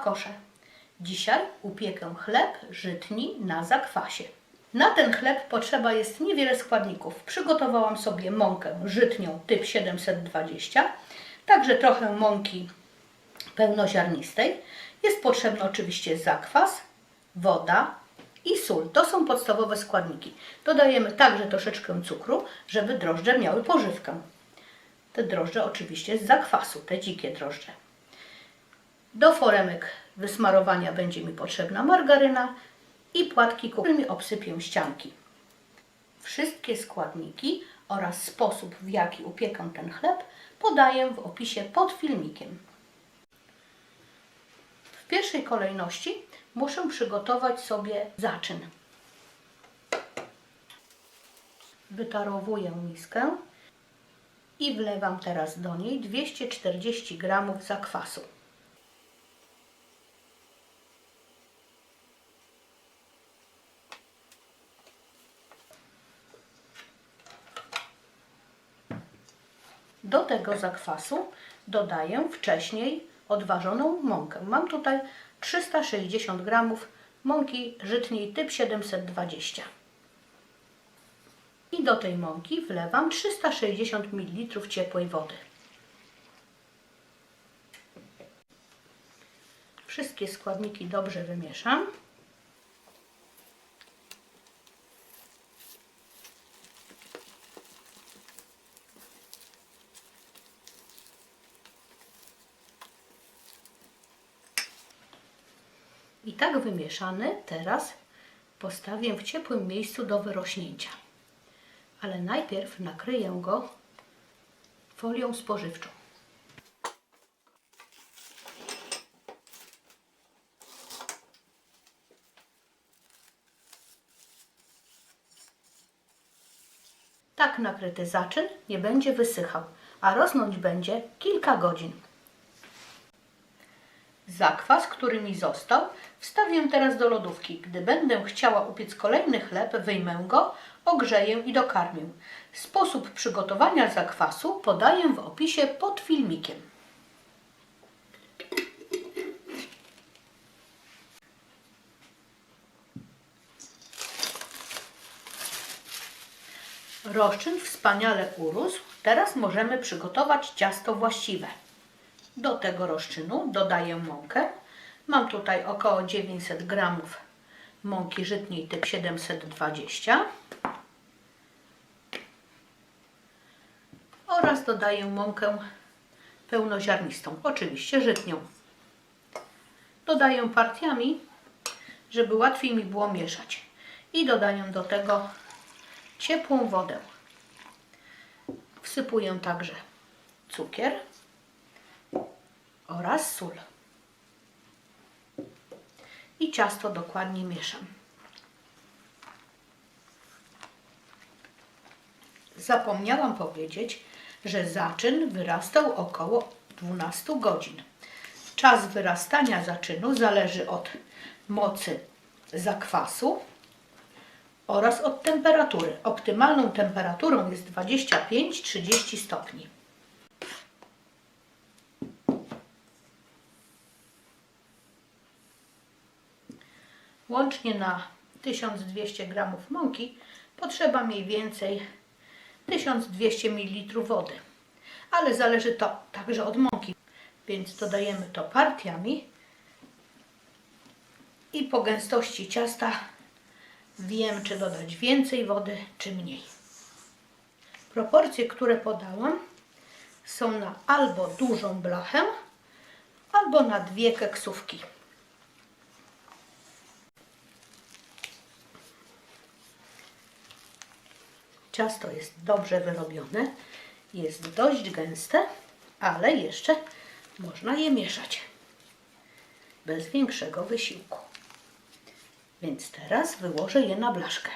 smakosze. Dzisiaj upiekę chleb żytni na zakwasie. Na ten chleb potrzeba jest niewiele składników. Przygotowałam sobie mąkę żytnią typ 720, także trochę mąki pełnoziarnistej. Jest potrzebny oczywiście zakwas, woda i sól. To są podstawowe składniki. Dodajemy także troszeczkę cukru, żeby drożdże miały pożywkę. Te drożdże oczywiście z zakwasu, te dzikie drożdże. Do foremek wysmarowania będzie mi potrzebna margaryna i płatki, którymi obsypię ścianki. Wszystkie składniki oraz sposób, w jaki upiekę ten chleb, podaję w opisie pod filmikiem. W pierwszej kolejności muszę przygotować sobie zaczyn. Wytarowuję miskę i wlewam teraz do niej 240 g zakwasu. Do tego zakwasu dodaję wcześniej odważoną mąkę. Mam tutaj 360 g mąki żytniej typ 720. I do tej mąki wlewam 360 ml ciepłej wody. Wszystkie składniki dobrze wymieszam. I tak wymieszany teraz postawię w ciepłym miejscu do wyrośnięcia. Ale najpierw nakryję go folią spożywczą. Tak nakryty zaczyn nie będzie wysychał, a rosnąć będzie kilka godzin. Zakwas, który mi został, wstawię teraz do lodówki. Gdy będę chciała upiec kolejny chleb, wyjmę go, ogrzeję i dokarmię. Sposób przygotowania zakwasu podaję w opisie pod filmikiem. Roszczyn wspaniale urósł. Teraz możemy przygotować ciasto właściwe. Do tego rozczynu dodaję mąkę. Mam tutaj około 900 g mąki żytniej typ 720 oraz dodaję mąkę pełnoziarnistą, oczywiście żytnią. Dodaję partiami, żeby łatwiej mi było mieszać. I dodaję do tego ciepłą wodę. Wsypuję także cukier oraz sól. I ciasto dokładnie mieszam. Zapomniałam powiedzieć, że zaczyn wyrastał około 12 godzin. Czas wyrastania zaczynu zależy od mocy zakwasu oraz od temperatury. Optymalną temperaturą jest 25-30 stopni. Łącznie na 1200 g mąki potrzeba mniej więcej 1200 ml wody. Ale zależy to także od mąki, więc dodajemy to partiami i po gęstości ciasta wiem, czy dodać więcej wody, czy mniej. Proporcje, które podałam, są na albo dużą blachę, albo na dwie keksówki. Ciasto jest dobrze wyrobione, jest dość gęste, ale jeszcze można je mieszać bez większego wysiłku. Więc teraz wyłożę je na blaszkę.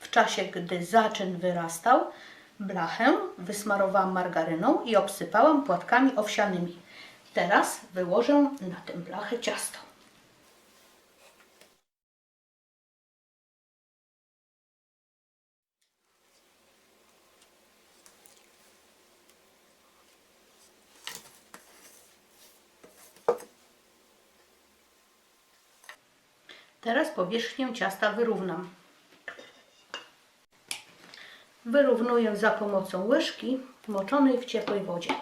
W czasie, gdy zaczyn wyrastał, blachę wysmarowałam margaryną i obsypałam płatkami owsianymi. Teraz wyłożę na tę blachę ciasto. Teraz powierzchnię ciasta wyrównam. Wyrównuję za pomocą łyżki moczonej w ciepłej wodzie.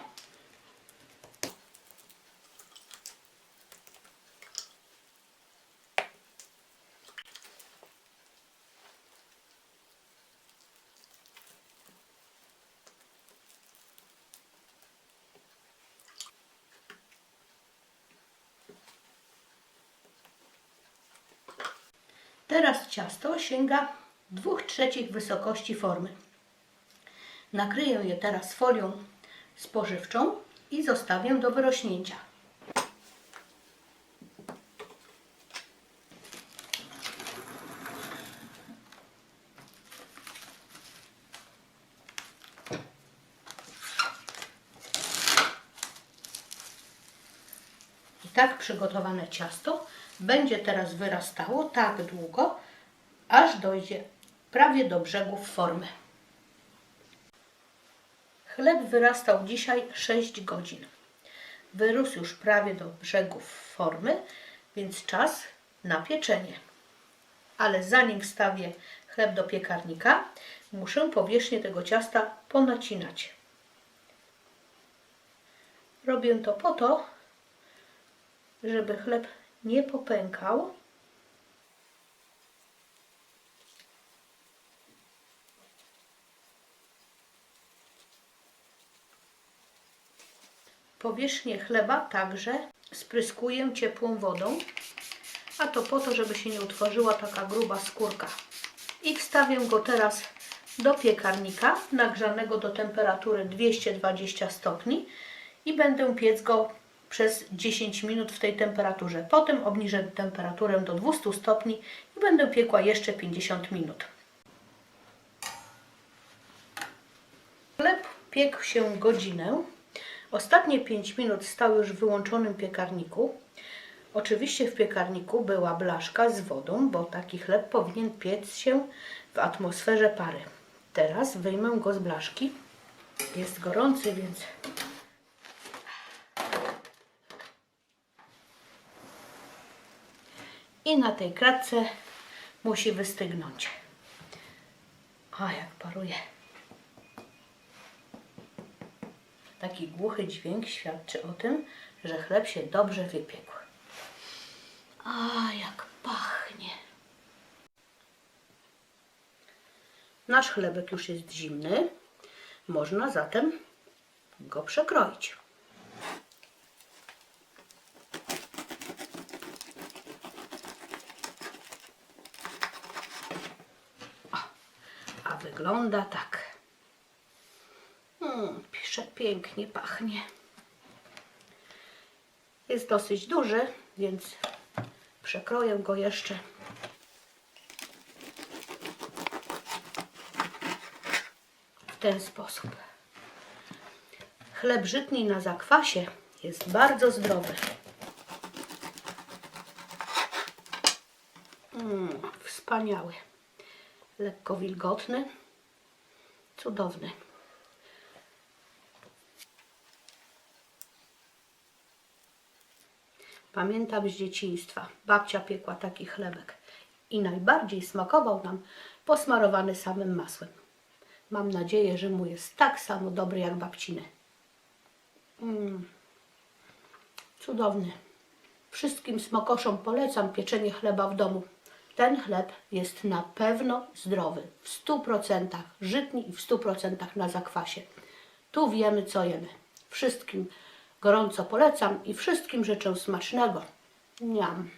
Teraz ciasto sięga 2 trzecich wysokości formy. Nakryję je teraz folią spożywczą i zostawię do wyrośnięcia. Tak przygotowane ciasto będzie teraz wyrastało tak długo, aż dojdzie prawie do brzegów formy. Chleb wyrastał dzisiaj 6 godzin. Wyrósł już prawie do brzegów formy, więc czas na pieczenie. Ale zanim wstawię chleb do piekarnika, muszę powierzchnię tego ciasta ponacinać. Robię to po to, żeby chleb nie popękał. Powierzchnię chleba także spryskuję ciepłą wodą, a to po to, żeby się nie utworzyła taka gruba skórka. I wstawię go teraz do piekarnika nagrzanego do temperatury 220 stopni i będę piec go przez 10 minut w tej temperaturze. Potem obniżę temperaturę do 200 stopni i będę piekła jeszcze 50 minut. Chleb piekł się godzinę. Ostatnie 5 minut stał już w wyłączonym piekarniku. Oczywiście w piekarniku była blaszka z wodą, bo taki chleb powinien piec się w atmosferze pary. Teraz wyjmę go z blaszki. Jest gorący, więc i na tej kratce musi wystygnąć. A jak paruje. Taki głuchy dźwięk świadczy o tym, że chleb się dobrze wypiekł. A jak pachnie. Nasz chlebek już jest zimny. Można zatem go przekroić. A wygląda tak. Mm, pisze pięknie pachnie. Jest dosyć duży, więc przekroję go jeszcze. W ten sposób. Chleb żytni na zakwasie jest bardzo zdrowy. Mm, wspaniały lekko wilgotny, cudowny. Pamiętam z dzieciństwa, babcia piekła taki chlebek i najbardziej smakował nam posmarowany samym masłem. Mam nadzieję, że mu jest tak samo dobry jak babciny. Mm. Cudowny. Wszystkim smakoszom polecam pieczenie chleba w domu. Ten chleb jest na pewno zdrowy, w 100% żytni i w 100% na zakwasie. Tu wiemy, co jemy. Wszystkim gorąco polecam i wszystkim życzę smacznego. Niam.